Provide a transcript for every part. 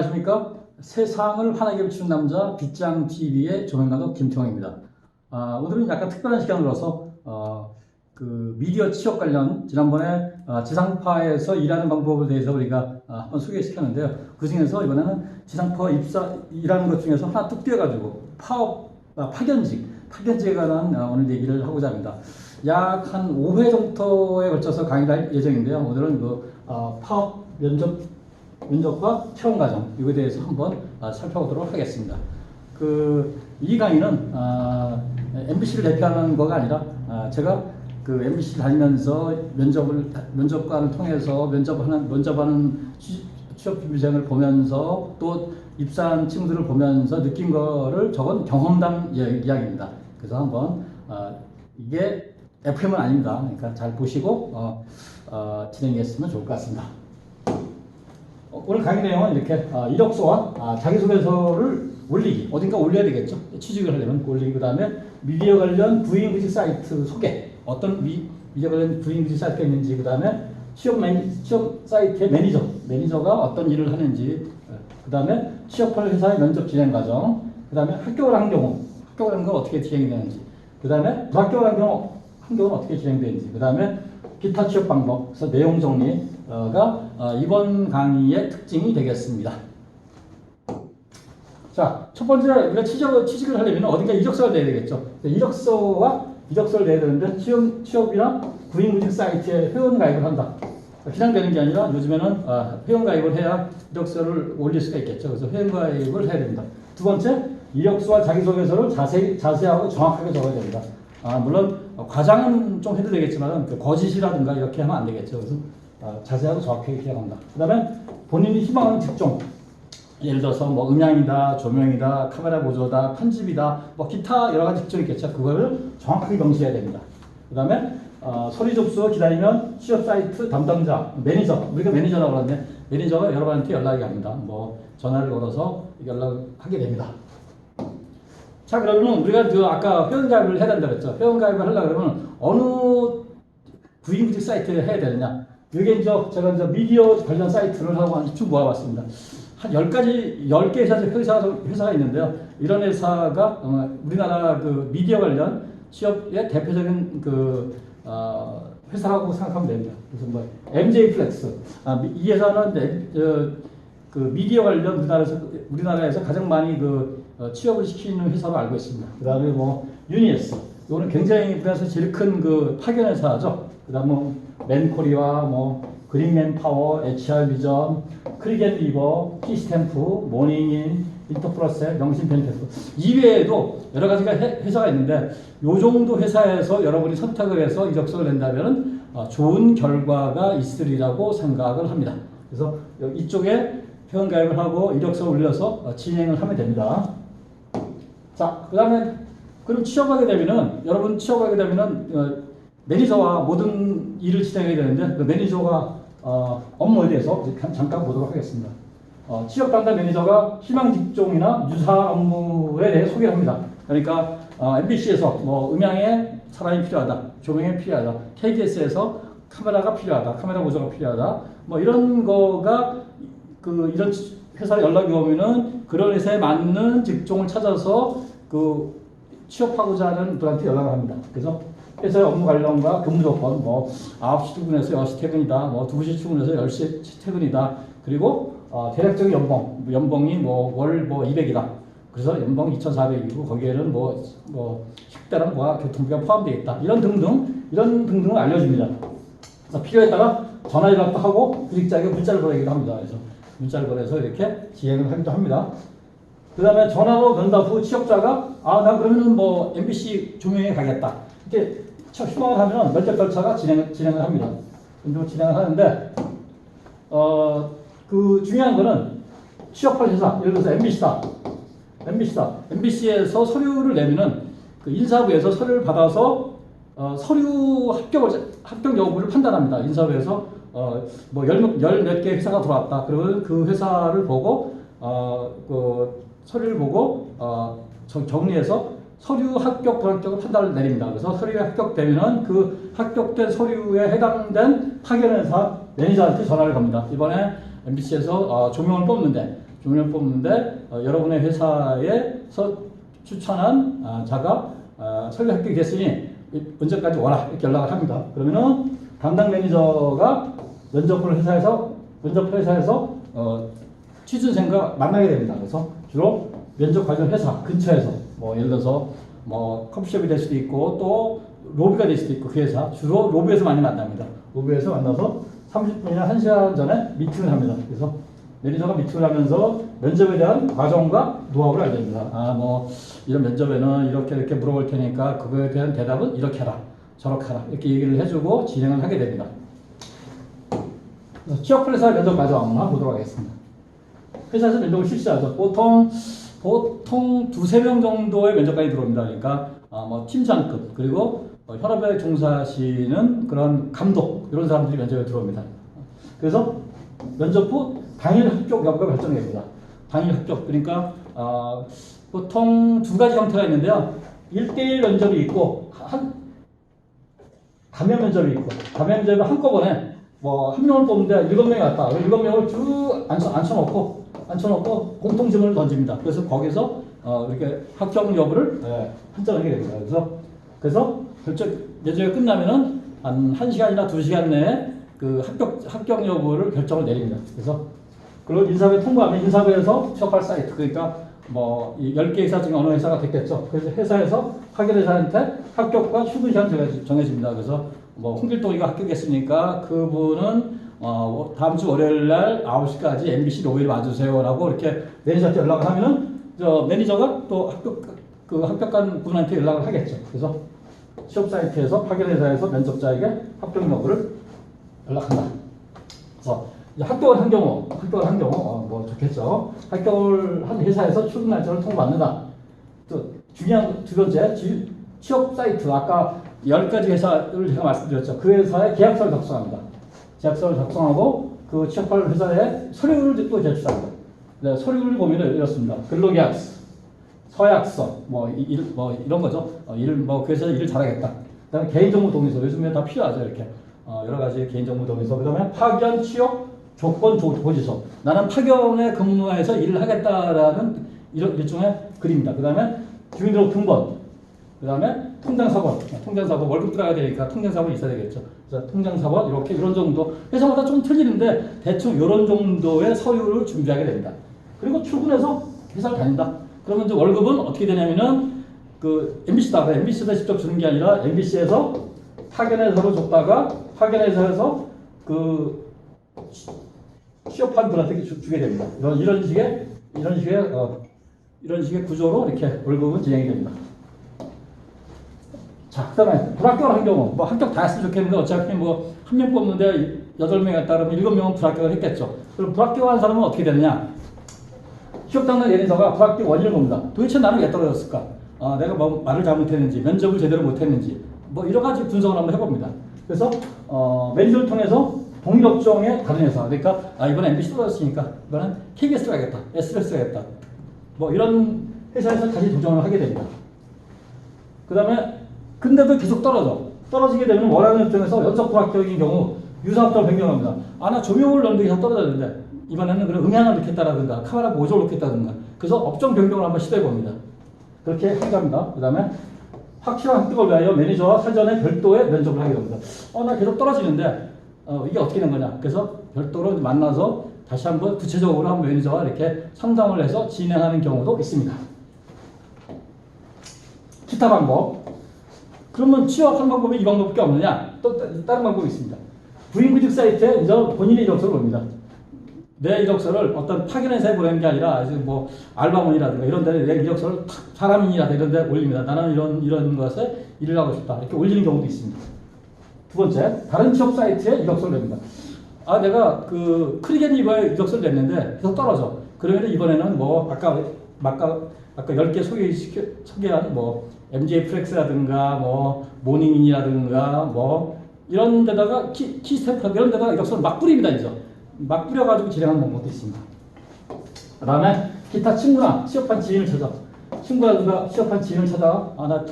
안녕하십니까. 세상을 환하게 비추는 남자 빗장 TV의 조명가도 김태형입니다. 아, 오늘은 약간 특별한 시간으로서 어, 그 미디어 취업 관련 지난번에 어, 지상파에서 일하는 방법에 대해서 우리가 어, 한번 소개시켰는데요. 그 중에서 이번에는 지상파 입사 일하는 것 중에서 하나 뚝 띄어가지고 파업 아, 파견직 파견직에 관한 어, 오늘 얘기를 하고자 합니다. 약 한 5회 정도에 걸쳐서 강의를 할 예정인데요. 오늘은 그 어, 파업 면접 면접과 채용 과정 이거에 대해서 한번 아, 살펴보도록 하겠습니다. 그 이 강의는 아, MBC를 대표하는 거가 아니라 아, 제가 그 MBC 다니면서 면접을 면접관을 통해서 면접하는 면접하는 취- 취업 준비생을 보면서 또 입사한 친구들을 보면서 느낀 거를 적은 경험담 이야- 이야기입니다. 그래서 한번 아, 이게 FM은 아닙니다. 그러니까 잘 보시고 어, 어, 진행했으면 좋을 것 같습니다. 어, 오늘 강의 내용은 이렇게 아, 이력서와 아, 자기소개서를 올리기. 어딘가 올려야 되겠죠? 취직을 하려면 올리기. 그 다음에 미디어 관련 부인구직 사이트 소개. 어떤 미, 미디어 관련 부인구직 사이트가 있는지 그 다음에 취업, 매니, 취업 사이트의 매니저. 매니저가 어떤 일을 하는지. 그 다음에 취업할 회사의 면접 진행 과정. 그 다음에 학교를 한 경우. 학교를 한 경우 어떻게 진행이 되는지. 그 다음에 학교를 한 경우 한 경우는 어떻게 진행되는지. 그 다음에 기타 취업 방법 그래서 내용 정리가 어, 이번 강의의 특징이 되겠습니다. 자, 첫 번째 우리가 취직, 취직을 하려면 어딘가 이력서를 내야 되겠죠. 이력서와 이력서를 내야 되는데 취업, 취업이나 구인구직 사이트에 회원 가입을 한다. 그냥 되는 게 아니라 요즘에는 아, 회원 가입을 해야 이력서를 올릴 수가 있겠죠. 그래서 회원 가입을 해야 됩니다. 두 번째, 이력서와 자기소개서를 자세히, 자세하고 정확하게 적어야 됩니다. 아, 물론 어, 과장은 좀 해도 되겠지만 그 거짓이라든가 이렇게 하면 안 되겠죠. 그래서 아, 자세하고 정확하게 기억한다. 그 다음에 본인이 희망하는 직종, 예를 들어서 뭐 음향이다, 조명이다, 카메라 보조다, 편집이다, 뭐 기타 여러 가지 직종이 있겠죠. 그거를 정확하게 명시해야 됩니다. 그 다음에 어, 서류 접수 기다리면 취업 사이트 담당자, 매니저, 우리가 매니저라고 하는데 매니저가 여러분한테 연락이 갑니다. 뭐 전화를 걸어서 연락하게 됩니다. 자 그러면 우리가 그 아까 회원가입을 해야 된다고 했죠. 회원가입을 하려고 그러면 어느 구인구직 사이트를 해야 되느냐. 이게 이제 제가 이제 미디어 관련 사이트를 하고 한쭉 모아봤습니다. 한 10가지, 10개 회사, 회사, 회사가 있는데요. 이런 회사가 어, 우리나라 그 미디어 관련 취업의 대표적인 그, 어, 회사라고 생각하면 됩니다. 그래서 뭐, MJ 플렉스. 아, 미- 이 회사는 네, 저, 그 미디어 관련 우리나라에서, 우리나라에서 가장 많이 그 어, 취업을 시키는 회사로 알고 있습니다. 그 다음에 뭐, 유니에스. 이거는 굉장히 우리나라에서 제일 큰 그 파견 회사죠. 그 다음 뭐, 맨코리아, 뭐, 그린맨 파워, HR 비전, 크리겐 리버, 피스탬프, 모닝인, 인터프로세, 명신 펜테스 이외에도 여러 가지가 회- 회사가 있는데 요 정도 회사에서 여러분이 선택을 해서 이력서를 낸다면 어, 좋은 결과가 있으리라고 생각을 합니다. 그래서 여- 이쪽에 회원가입을 하고 이력서 올려서 어, 진행을 하면 됩니다. 자, 그 다음에 그럼 취업하게 되면은 여러분 취업하게 되면은 어, 매니저와 모든 일을 진행해야 되는데 그 매니저가 어, 업무에 대해서 잠깐 보도록 하겠습니다. 어, 취업 담당 매니저가 희망 직종이나 유사한 업무에 대해 소개를 합니다. 그러니까 어, MBC에서 뭐 음향에 사람이 필요하다, 조명에 필요하다, KBS에서 카메라가 필요하다, 카메라 보조가 필요하다, 뭐 이런 거가 그 이런 회사 연락이 오면은 그런 회사에 맞는 직종을 찾아서 그 취업하고자 하는 분한테 연락을 합니다. 그래서 회사의 업무 관련과 근무 조건, 뭐 9시 출근해서 6시 퇴근이다, 뭐 2시 출근해서 10시 퇴근이다, 그리고 어, 대략적인 연봉, 연봉이 뭐 월뭐 200이다. 그래서 연봉 2,400이고 거기에는 뭐, 뭐 식대랑 뭐 교통비가 포함되어 있다. 이런 등등, 이런 등등을 알려줍니다. 그래서 필요에 따라 전화 연락도 하고 구직자에게 문자를 보내기도 합니다. 그래서 문자를 보내서 이렇게 진행을 하기도 합니다. 그 다음에 전화로 면담 후 취업자가 아 나 그러면은 뭐 MBC 조명에 가겠다 이렇게 첫 휴방을 하면 면접 절차가 진행 진행을 합니다. 좀 진행을 하는데 어 그 중요한 거는 취업할 회사 예를 들어서 MBC다 MBC다 MBC에서 서류를 내면은 그 인사부에서 서류를 받아서 어, 서류 합격을 합격 여부를 판단합니다. 인사부에서 어 뭐열몇 개 회사가 들어왔다. 그러면 그 회사를 보고 어 그 서류를 보고 어 정- 정리해서 서류 합격 불합격을 판단을 내립니다. 그래서 서류에 합격되면은 그 합격된 서류에 해당된 파견회사 매니저한테 전화를 겁니다. 이번에 MBC에서 어, 조명을 뽑는데 주문을 뽑는데 어, 여러분의 회사에서 추천한 아, 자가 아, 설계 합격이 됐으니 이- 언제까지 와라 이렇게 연락을 합니다. 그러면은 담당 매니저가 면접을 회사에서 면접 회사에서 어, 취준생과 만나게 됩니다. 그래서 주로 면접 관련 회사 근처에서 뭐 예를 들어서 뭐 커피숍이 될 수도 있고 또 로비가 될 수도 있고 그 회사 주로 로비에서 많이 만납니다. 로비에서 만나서 30분이나 1시간 전에 미팅을 합니다. 그래서 매니저가 미팅을 하면서 면접에 대한 과정과 노하우를 알려줍니다. 아, 뭐, 이런 면접에는 이렇게 이렇게 물어볼 테니까 그거에 대한 대답은 이렇게 하라, 저렇게 하라, 이렇게 얘기를 해주고 진행을 하게 됩니다. 취업 회사 면접 과정 한번 보도록 하겠습니다. 회사에서 면접을 실시하죠. 보통 보통 두세 명 정도의 면접관이 들어옵니다. 그러니까 아, 뭐 팀장급 그리고 어, 현업에 종사하시는 그런 감독 이런 사람들이 면접에 들어옵니다. 그래서 면접 후 당일 합격 여부가 결정됩니다. 당일 합격 그러니까 아, 보통 두 가지 형태가 있는데요. 1대1 면접이 있고 한 가면 면접이 있고 가면 면접이 한꺼번에 뭐 한 명을 뽑는데 일곱 명이 왔다. 일곱 명을 쭉 앉혀, 앉혀놓고 앉혀놓고 공통 질문을 던집니다. 그래서 거기서 어, 이렇게 합격 여부를 예, 판정하게 됩니다. 그래서 그래서 결정 면접이 끝나면은 한 1시간이나 2시간 내에 그 합격 합격 여부를 결정을 내립니다. 그래서 그리고 인사부에 통보하면 인사부에서 취업할 사이트 그러니까 뭐 10개 회사 중에 어느 회사가 됐겠죠. 그래서 회사에서 확인회사한테 합격과 출근 시간 정해집니다. 그래서 뭐 홍길동이가 합격했으니까 그분은 어, 다음 주 월요일 날 9시까지 MBC 로비를 와주세요라고 이렇게 매니저한테 연락을 하면은 저 매니저가 또 합격 그 합격한 분한테 연락을 하겠죠. 그래서 취업 사이트에서 확인회사에서 면접자에게 합격 여부를 연락한다. 그래서 합격을 한 경우, 합격을 한 경우, 어, 뭐 좋겠죠. 합격을 한 회사에서 출근 날짜를 통보받는다. 또 중요한 두 번째, 지- 취업 사이트, 아까 10가지 회사를 제가 말씀드렸죠. 그 회사에 계약서를 작성합니다. 계약서를 작성하고 그 취업할 회사에 서류를 또 제출합니다. 네, 서류를 보면 이렇습니다. 근로계약서, 서약서, 뭐, 이, 일, 뭐 이런 거죠. 어, 일, 뭐, 그래서 일을 잘하겠다. 그 다음에 개인정보 동의서. 요즘에 다 필요하죠. 이렇게. 어, 여러 가지 개인정보 동의서. 그 다음에 파견 취업 조건 조- 조지서. 나는 파견에 근무해서 일을 하겠다라는 이런 일종의 글입니다. 그 다음에 주민등록 등본. 그 다음에 통장사본. 통장사본. 월급 들어가야 되니까 통장사본이 있어야 되겠죠. 그래서 통장사본 이렇게 이런 정도. 회사마다 좀 틀리는데 대충 이런 정도의 서류를 준비하게 됩니다. 그리고 출근해서 회사를 다닌다. 그러면 이제 월급은 어떻게 되냐면은 그 MBC다. MBC에서 직접 주는 게 아니라 MBC에서 파견회사로 줬다가 파견회사에서 그 취업한 분한테 주, 주게 됩니다. 이런 이런 식의 이런 식의 어, 이런 식의 구조로 이렇게 월급은 진행이 됩니다. 자, 그다음에 불합격을 한 경우 뭐 합격 다 했으면 좋겠는데 어차피 뭐 한 명 뽑는데 여덟 왔다 그러면 일곱 명은 불합격을 했겠죠. 그럼 불합격한 사람은 어떻게 되느냐? 취업 당당 예리서가 불합격 원인을 봅니다. 도대체 나는 왜 떨어졌을까? 아, 내가 뭐 말을 잘못했는지, 면접을 제대로 못했는지, 뭐 여러 가지 분석을 한번 해봅니다. 그래서 어, 매니저를 통해서 동일 업종의 다른 회사, 그러니까 아 이번에 MBC 떨어졌으니까 이번엔 KBS 가겠다, SBS 가겠다, 뭐 이런 회사에서 다시 도전을 하게 됩니다. 그 다음에 근데도 계속 떨어져. 떨어지게 되면 원하는 업종에서 연속 불합격인 경우 유사업종 변경합니다. 아, 나 조명을 넣는데 계속 떨어졌는데 이번에는 그런 음향을 넣겠다라든가 카메라 보조를 넣겠다든가 그래서 업종 변경을 한번 시도해 봅니다. 그렇게 해갑니다. 그 다음에 확실한 합격을 위하여 매니저와 사전에 별도의 면접을 하게 됩니다. 어, 나 계속 떨어지는데 어, 이게 어떻게 된 거냐. 그래서 별도로 만나서 다시 한번 구체적으로 한 매니저와 이렇게 상담을 해서 진행하는 경우도 있습니다. 기타 방법. 그러면 취업하는 방법이 이 방법밖에 없느냐? 또 따- 다른 방법이 있습니다. 부인구직 사이트에 이제 본인의 이력서를 옵니다. 내 이력서를 어떤 파견 회사에 보내는 게 아니라 아주 뭐 알바몬이라든가 이런 데내 이력서를 탁 사람인이라든가 이런 데 올립니다. 나는 이런 이런 것에 일을 하고 싶다. 이렇게 올리는 경우도 있습니다. 두 번째, 다른 취업 사이트에 이력서를 냅니다. 아, 내가 그 크리겐 이거에 이력서를 냈는데 계속 떨어져. 그러면 이번에는 뭐 아까 아까 아까 10개 소개시켜 소개한 뭐 MJ 플렉스라든가 뭐 모닝인이라든가 뭐 이런 데다가 키, 키스탬프 이런 데다가 이력서를 막 뿌립니다, 이제. 막 뿌려가지고 진행하는 방법도 있습니다. 그 다음에 기타 친구나 취업한 지인을 찾아. 친구가 취업한 지인을 찾아. 아, 나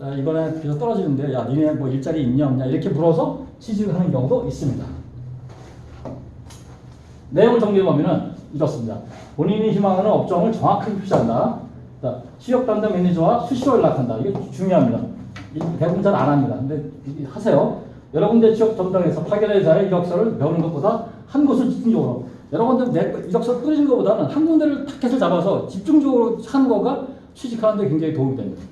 아, 이번에 계속 떨어지는데, 야, 니네 뭐 일자리 있냐, 없냐, 이렇게 물어서 취직을 하는 경우도 있습니다. 내용을 정리해보면은, 이렇습니다. 본인이 희망하는 업종을 정확하게 표시한다. 자, 취업 담당 매니저와 수시로 연락한다. 이게 중요합니다. 이 대부분 잘 안 합니다. 근데 이- 하세요. 여러 군데 취업 담당에서 파견회사의 이력서를 배우는 것보다 한 곳을 집중적으로 여러 군데 내 이력서를 뿌리는 것보다는 한 군데를 타켓을 잡아서 집중적으로 하는 거가 취직하는 데 굉장히 도움이 됩니다.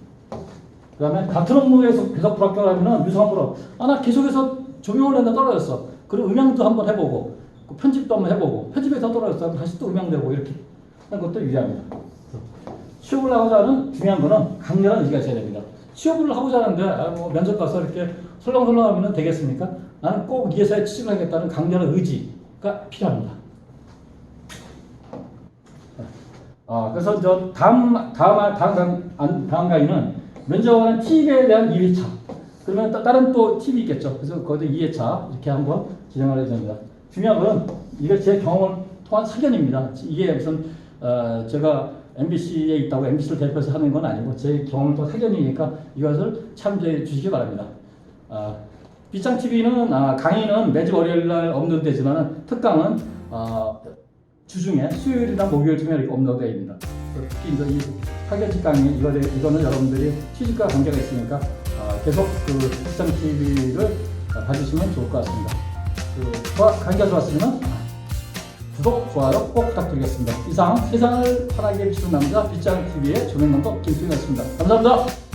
그 다음에 같은 업무에서 계속 불합격을 하면은 유성으로 아 나 계속해서 조명을 했는데 떨어졌어. 그리고 음향도 한번 해보고 그 편집도 한번 해보고 편집에서 떨어졌어. 다시 또 음향되고 이렇게 하는 것도 유리합니다. 취업을 하고자 하는 중요한 거는 강렬한 의지가 있어야 됩니다. 취업을 하고자 하는데 아, 뭐 면접 가서 이렇게 설렁설렁 하면 되겠습니까? 나는 꼭 이 회사에 취직을 하겠다는 강렬한 의지가 필요합니다. 아, 그래서 저 다음 다음 다음 강- 안- 다음 강의는 면접하는 팁에 대한 2회차. 그러면 또 다른 또 팁이 있겠죠. 그래서 거기도 2회차 이렇게 한번 진행을 해야 됩니다. 중요한 건 이게 제 경험을 통한 사견입니다. 이게 무슨 어, 제가 MBC에 있다고 MBC를 대표해서 하는 건 아니고 제 경험을 통한 사견이니까 이것을 참조해 주시기 바랍니다. 아, 비짱 TV는 아, 강의는 매주 월요일 날 업로드되지만 특강은 아, 주중에 수요일이나 목요일 중에 이렇게 업로드되어 있습니다. 특히 이제 이 타겟 강의 이거 이거는 여러분들이 취직과 관계가 있으니까 아, 계속 그 비짱 TV를 봐주시면 좋을 것 같습니다. 그 강의가 좋았으면 구독, 좋아요 꼭 부탁드리겠습니다. 이상 세상을 편하게 비추는 남자 빗장 TV의 조명 감독 김수현이었습니다. 감사합니다.